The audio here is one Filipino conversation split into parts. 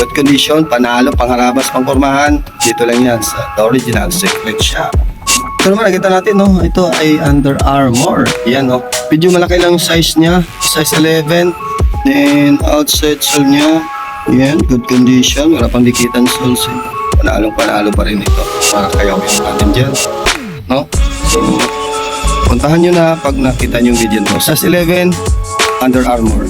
Good condition, panalo, pangharabas, pangpormahan. Dito lang yan sa The Original Secret Shop. Ito naman, nakita natin, no? Ito ay Under Armour. Yan, no? Medyo malaki lang size niya. Size 11. Then, outside sole niya. Yan, good condition. Wala pang dikitan soles. eh. Panalong panalo pa rin ito. Para kayo yung natin dyan. No? So, puntahan nyo na pag nakita nyo yung video to. Size 11, Under Armour.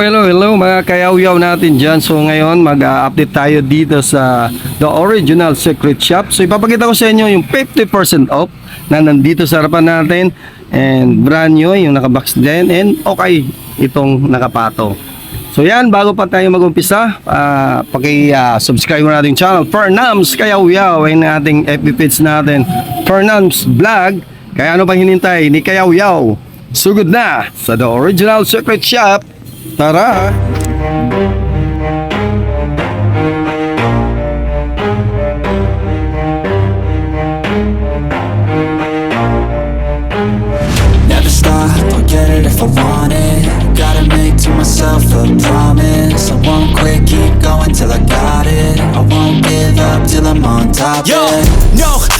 Hello, hello mga kayaw-yaw natin dyan. So ngayon mag-update tayo dito sa The Original Secret Shop. So ipapakita ko sa inyo yung 50% off na nandito sa harapan natin. And brand new yung nakabox din. And okay, itong nakapato. So yan, bago pa tayo mag-umpisa, uh, paki-subscribe mo natin channel, Fernams Kayaw-yaw, ay na ating FB page natin, Fernams Vlog. Kaya ano pa hinintay ni Kayaw-yaw? Sugod na sa The Original Secret Shop. Tara! Never stop, I'll get it if I want it. Gotta make to myself a promise. I won't quit, keep going till I got it. I won't give up till I'm on top, Yo, yeah. no, I ain't the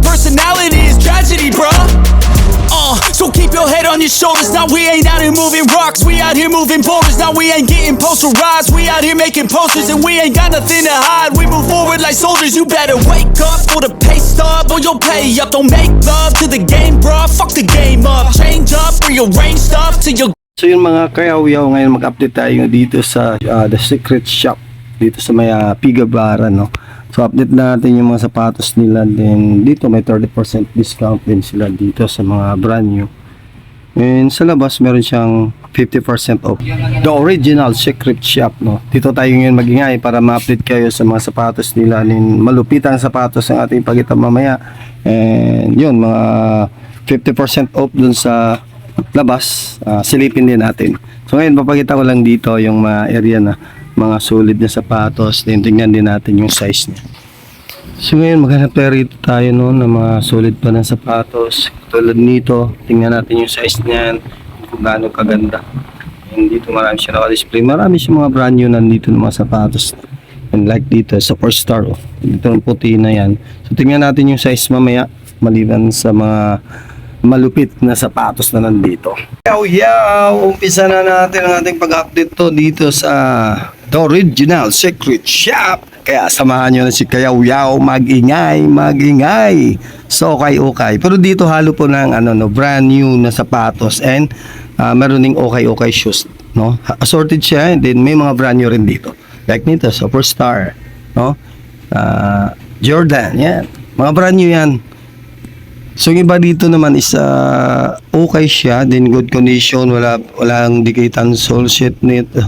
on your shoulders. Now we ain't out here moving rocks. We out here moving boulders. Now we ain't getting posterized. We out here making posters and we ain't got nothing to hide. We move forward like soldiers. You better wake up for the pay stub or you'll pay up. Don't make love to the game, bruh. Fuck the game up. Change up, rearrange stuff to your So yun mga kayaw-yaw, ngayon mag-update tayo dito sa ah, The Secret Shop dito sa may uh, Pigabara no. So update natin yung mga sapatos nila then dito may 30% discount din sila dito sa mga brand new. And sa labas meron siyang 50% off. The original Secret Shop no. Dito tayo ngayon magingay para ma-update kayo sa mga sapatos nila. Malupit ang sapatos ang ating pagkita mamaya. And yun mga 50% off dun sa labas, ah, silipin din natin. So ngayon papakita ko lang dito yung mga area na mga solid na sapatos. Tingnan din natin yung size niya. So ngayon maghanap tayo rito tayo no ng mga solid pa ng sapatos. Tulad nito, tingnan natin yung size niyan, kung gaano kaganda. And dito marami siya naka-display. Marami siya mga brand new nandito ng mga sapatos. And like dito, Superstar. Oh. Dito ang puti na yan. So tingnan natin yung size mamaya maliban sa mga malupit na sapatos na nandito. Yaw yaw! Umpisa na natin ang ating pag-update to dito sa The Original Secret Shop. Kaya samahan nyo na si Kayaw Yaw magingay, magingay. So okay, okay. Pero dito halo po ng ano, no, brand new na sapatos and ah, meron ding okay, okay shoes. No? Assorted siya and then may mga brand new rin dito. Like nito, Superstar. No? Ah, Jordan, yan. Mga brand new yan. So yung iba dito naman is ah, okay siya, then good condition, wala walang dikitan sole sheet nito.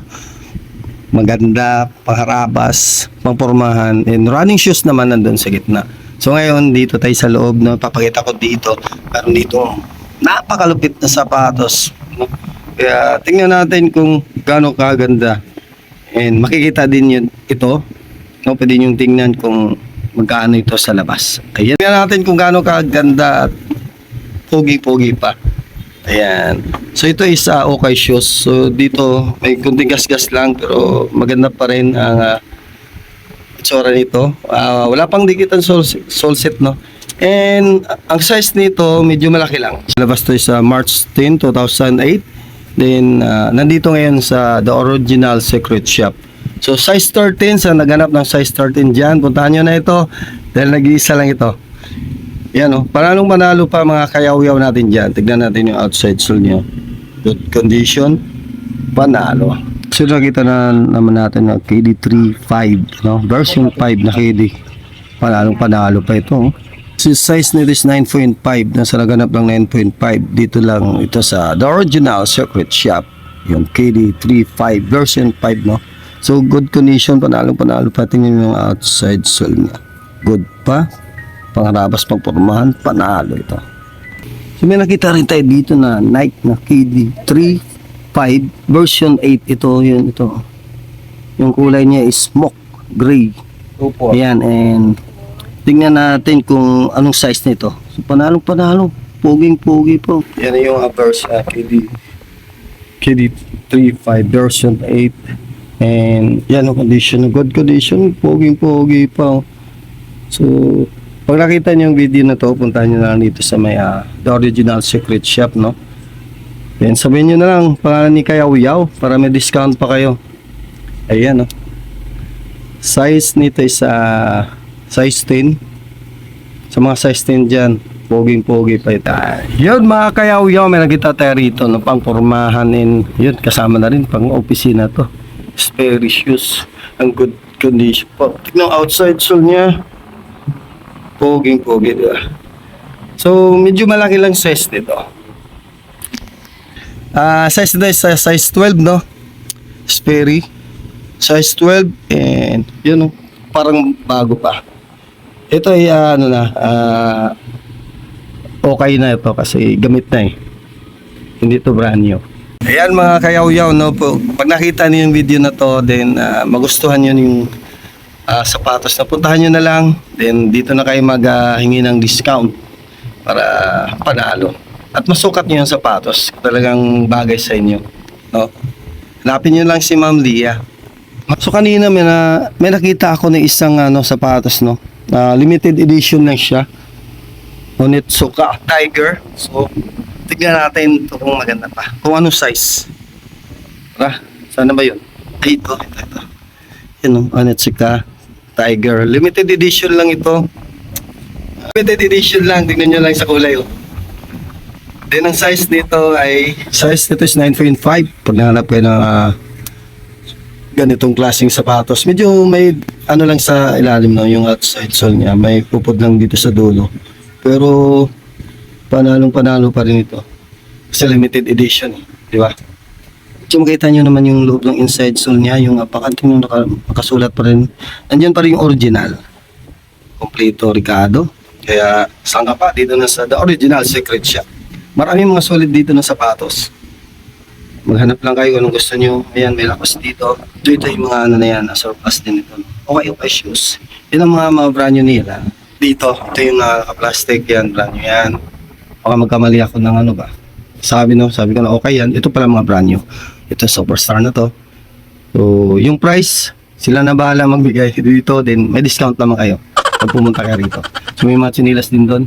Maganda, pangharabas, pangpormahan, and running shoes naman nandun sa gitna. So ngayon dito tayo sa loob, no, papakita ko dito, meron dito napakalupit na sapatos. No? Kaya tingnan natin kung gaano kaganda. And makikita din yun ito. No, pwede nyo tingnan kung magkano ito sa labas. Ayan. Tingnan natin kung gaano kaganda at pogi-pogi pa. Ayan. So ito is uh, okay shoes. So dito may kunting gas-gas lang pero maganda pa rin ang uh, itsura nito. Ah, wala pang dikitan sol, sol set no. And uh, ang size nito medyo malaki lang. Labas to sa March 10, 2008. Then uh, nandito ngayon sa The Original Secret Shop. So size 13 sa naghanap ng size 13 diyan, puntahan niyo na ito dahil nag-iisa lang ito. Yan o, panalong panalo pa mga kayaw-yaw natin dyan. Tignan natin yung outside sole niya. Good condition, panalo. So nakita na naman natin na KD35, no? version 5 na KD. Panalong panalo pa ito. oh. Size nito is 9.5, nasa naganap ng 9.5. Dito lang ito sa The Original Secret Shop. Yung KD35 version 5, no? So good condition, panalong panalo pa. Tingnan yung outside sole niya. Good pa, pangarabas pagpormahan, panalo ito. So may nakita rin tayo dito na Nike na KD35 version 8 ito yun ito. Yung kulay niya is smoke gray. Opo. Ayan and tingnan natin kung anong size nito. So panalo panalo, poging pogi po. Yan yung version uh, KD KD35 version 8 and yan ang condition, good condition, poging pogi pa. So, pag nakita niyo yung video na to, puntahan niyo na lang dito sa may ah, The Original Secret Shop, no? Then sabihin niyo na lang pangalan ni Kaya Uyaw para may discount pa kayo. Ayan, no? Size nito is ah, size 10. Sa mga size 10 dyan, poging-pogi pa ito. Yun mga kayaw-yaw, may nakita tayo rito no, pang pormahan in, yun, kasama na rin pang opisina to. Sperry shoes, ang good condition po. Tignan ang outside sole niya, poging-pogi, di ba? So, medyo malaki lang size nito. Ah, size nito is ah, size 12, no? Sperry. Size 12 and yun, no, parang bago pa. Ito ay ah, ano na, ah, okay na ito kasi gamit na eh. Hindi to brand new. Ayan mga kayaw-yaw, no. Pag nakita niyo yung video na to, then ah, magustuhan niyo yung ah, sapatos na puntahan niyo na lang. Then dito na kayo maghingi ng discount para panalo. At masukat niyo yung sapatos. Talagang bagay sa inyo. No? Hanapin niyo lang si Ma'am Lia. So kanina may, na, may nakita ako ng isang ano, sapatos no. na limited edition lang siya. Onitsuka Tiger. So tignan natin ito kung maganda pa. Kung anong size. Tara, sana ba yun? Ito, ito, ito. Yun, Onitsuka Tiger. Limited edition lang ito. Limited edition lang. Tignan nyo lang sa kulay. Oh. Then, ang size nito ay, size nito is 9.5. Pag nahanap kayo ng ah, ganitong klaseng sapatos. Medyo may ano lang sa ilalim no, yung outside sole niya. May pupod lang dito sa dulo. Pero panalong panalo pa rin ito. Kasi limited edition, eh, di ba? So makita nyo naman yung loob ng inside sole niya, yung apakanting yung naka, nakasulat pa rin. Nandiyan pa rin yung original. Kompleto Ricardo. Kaya saan ka pa? Dito na sa The Original Secret Shop. Maraming mga solid dito na sapatos. Maghanap lang kayo kung anong gusto nyo. Ayan, may lakas dito. Ito, ito yung mga ano na yan, surplus din ito. Okay, okay shoes. Yan ang mga, mga brand new nila. Dito, ito yung uh, plastic yan, brand new yan. Baka magkamali ako ng ano ba. Sabi no, sabi ko na okay yan. Ito pala mga brand new. Ito superstar na to. So, yung price, sila na bahala magbigay dito. Then, may discount naman kayo pag pumunta kayo rito. So, may mga chinilas din doon.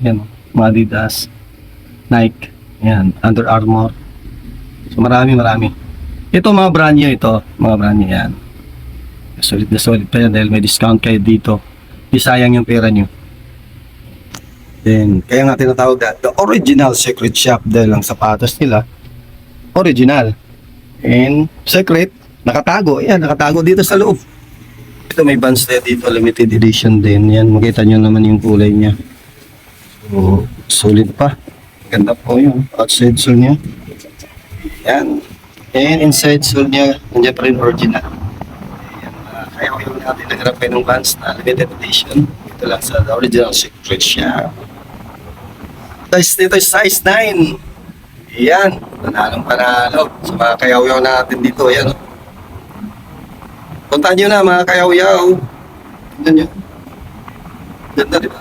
Yan, mga Adidas, Nike, yan, Under Armour. So marami marami. Ito mga brand new ito, mga brand new yan. Solid na solid pa yan dahil may discount kayo dito. Di sayang yung pera nyo. Then, kaya nga tinatawag na the original secret shop dahil ang sapatos nila original. And secret, nakatago. Yan, nakatago dito sa loob. Ito may bands na dito, limited edition din. Yan, makita nyo naman yung kulay niya. So, solid pa. Ganda po yung outside sole niya. Yan. And inside sole niya, nandiyan pa rin original. Yan, uh, kaya ko yung natin nagharap kayo ng Vans na limited edition. Ito lang sa original secret siya. Size nito size 9. Yan. Panalong panalo. Sa mga kayaw-yaw natin dito. Yan. oh. Puntahan nyo na mga kayaw-yaw. Tignan nyo. Ganda di ba?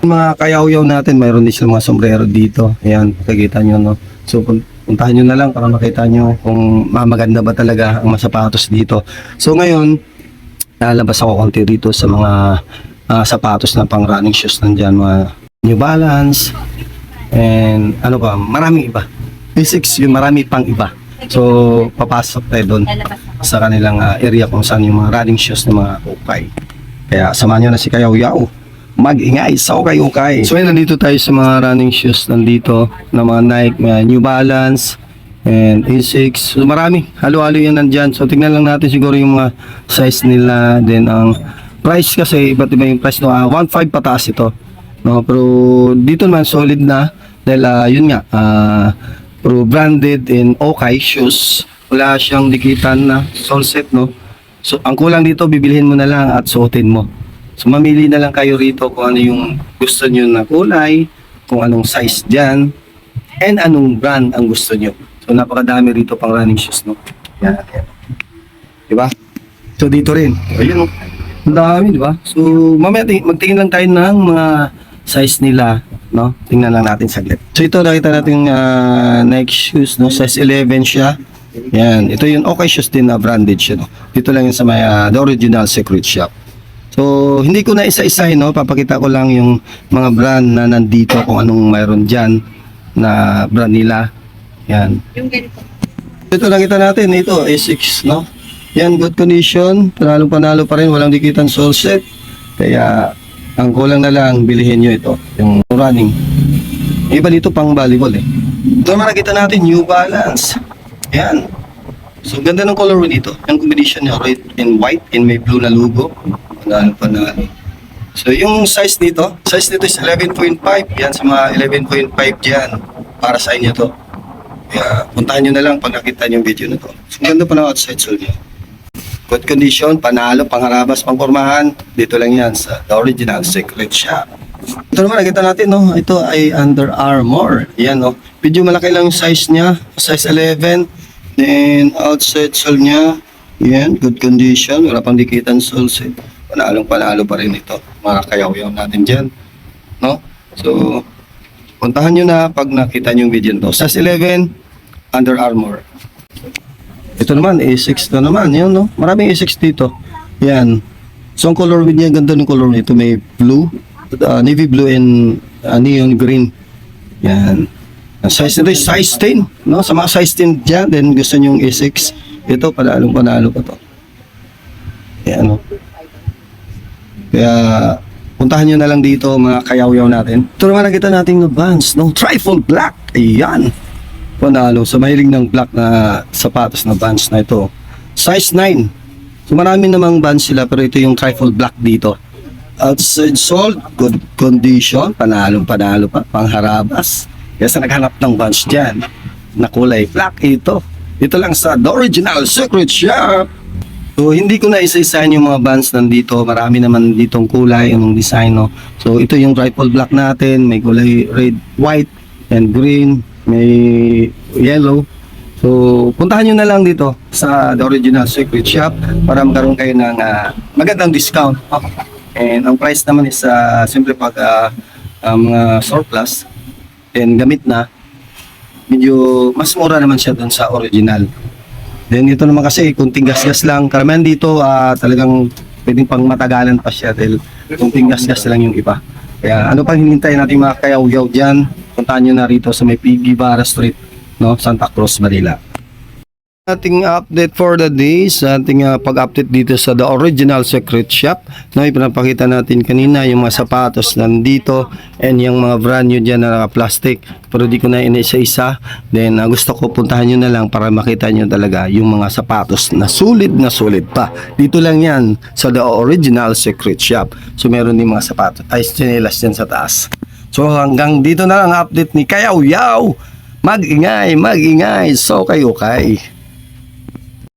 Mga kayaw-yaw natin, mayroon din silang mga sombrero dito. Ayan, nakikita nyo, no? So, pun- puntahan nyo na lang para makita nyo kung mamaganda ba talaga ang mga sapatos dito. So, ngayon, lalabas ako konti dito sa mga ah, sapatos na pang running shoes nandyan, mga New Balance, and ano pa, maraming iba. Basics, yung marami pang iba. So, papasok tayo doon sa kanilang ah, area kung saan yung mga running shoes ng mga ukay. Kaya samahan nyo na si Kayaw Yao. mag-ingay sa ukay-ukay. So, ayun, nandito tayo sa mga running shoes nandito na mga Nike, mga New Balance, and A6. So, marami. Halo-halo yan nandyan. So, tingnan lang natin siguro yung mga size nila. Then, ang price kasi, iba't iba yung price. No, Ah, 1.5 pataas ito. No, pero dito naman solid na dahil ah, yun nga ah, pro branded in okay shoes. Wala siyang dikitan na sole set no. So ang kulang dito bibilhin mo na lang at suotin mo. So mamili na lang kayo rito kung ano yung gusto niyo na kulay, kung anong size diyan, and anong brand ang gusto niyo. So napakadami rito pang running shoes no. Yan. yan. Diba? So dito rin. Ayun. Ang dami, di ba? So, mamaya ting- magtingin lang tayo ng mga size nila, no? Tingnan lang natin saglit. So, ito nakita natin uh, Nike shoes, no? Size 11 siya. Yan. Ito yung okay shoes din na branded siya, no? Dito lang yun sa may ah, The Original Secret Shop. So, hindi ko na isa-isahin, no? Papakita ko lang yung mga brand na nandito kung anong mayroon dyan na brand nila. Yan. Ito nakita natin, ito, A6, no? Yan, good condition. Panalo panalo pa rin, walang dikitan sole set. Kaya, ang kulang na lang, bilihin nyo ito, yung running. Iba dito pang volleyball eh. Ito naman nakita natin, New Balance. Yan. So, ganda ng colorway dito. Yung combination niya, red and white, and may blue na logo. Panalo panalo. So, yung size nito, size nito is 11.5. Yan, sa mga 11.5 dyan. Para sa inyo to. Kaya puntahan nyo na lang pag nakita nyo yung video na to. So, ganda pa ng outside sole niya. Good condition, panalo, pangharabas, pangpormahan. Dito lang yan sa The Original Secret Shop. Ito naman, nakita natin, no? Ito ay Under Armour. Yan, no? Medyo malaki lang yung size niya. Size 11. Then, outside sole niya. Yan, good condition. Wala pang dikitan sole set. Panalong panalo pa rin ito. Mga kayaw-yaw natin dyan. No? So, puntahan nyo na pag nakita nyo yung video nito. Size 11, Under Armour. Ito naman, A6 na naman. Yan, no? Maraming A6 dito. Yan. So, ang color niya, ganda ng color nito. May blue, uh, navy blue and uh, neon green. Yan. Ang size nito size 10. No? Sa mga size 10 dyan, then gusto nyo yung A6. Ito, panalong panalo pa to. Yan, no? Kaya, puntahan nyo na lang dito mga kayaw-yaw natin. Ito naman nakita natin na no? Trifle Black. Ayan. Panalo. Sa mahilig ng black na sapatos na Vans na ito. Size 9. So marami namang Vans sila pero ito yung Trifle Black dito. Outside sold, good condition, panalong panalo pa, pangharabas. Sa naghanap ng Vans dyan, na kulay black ito. Ito lang sa The Original Secret Shop. So, hindi ko na isa-isahin yung mga bands nandito. Marami naman ditong kulay, yung design, no? So, ito yung rifle black natin. May kulay red, white, and green. May yellow. So, puntahan nyo na lang dito sa The Original Secret Shop para magkaroon kayo ng ah, magandang discount. And ang price naman is uh, siyempre pag ah, ang mga surplus and gamit na, medyo mas mura naman siya doon sa original. Then ito naman kasi kunting gas-gas lang. Karamihan dito ah, talagang pwedeng pang matagalan pa siya dahil kunting gas-gas lang yung iba. Kaya ano pang hinintay natin mga kayaw-yaw dyan, puntahan nyo na rito sa may Piggy Barra Street, no? Santa Cruz, Manila. Ating update for the day sa ating ah, pag-update dito sa The Original Secret Shop. No, ipinapakita natin kanina yung mga sapatos nandito and yung mga brand new dyan na naka-plastic. Pero di ko na inaisa-isa. Then ah, gusto ko puntahan nyo na lang para makita nyo talaga yung mga sapatos na sulit na sulit pa. Dito lang yan sa The Original Secret Shop. So meron din mga sapatos. Ay, chinelas dyan sa taas. So hanggang dito na lang ang update ni Kayaw Yaw. Mag-ingay, mag-ingay. So kayo kay.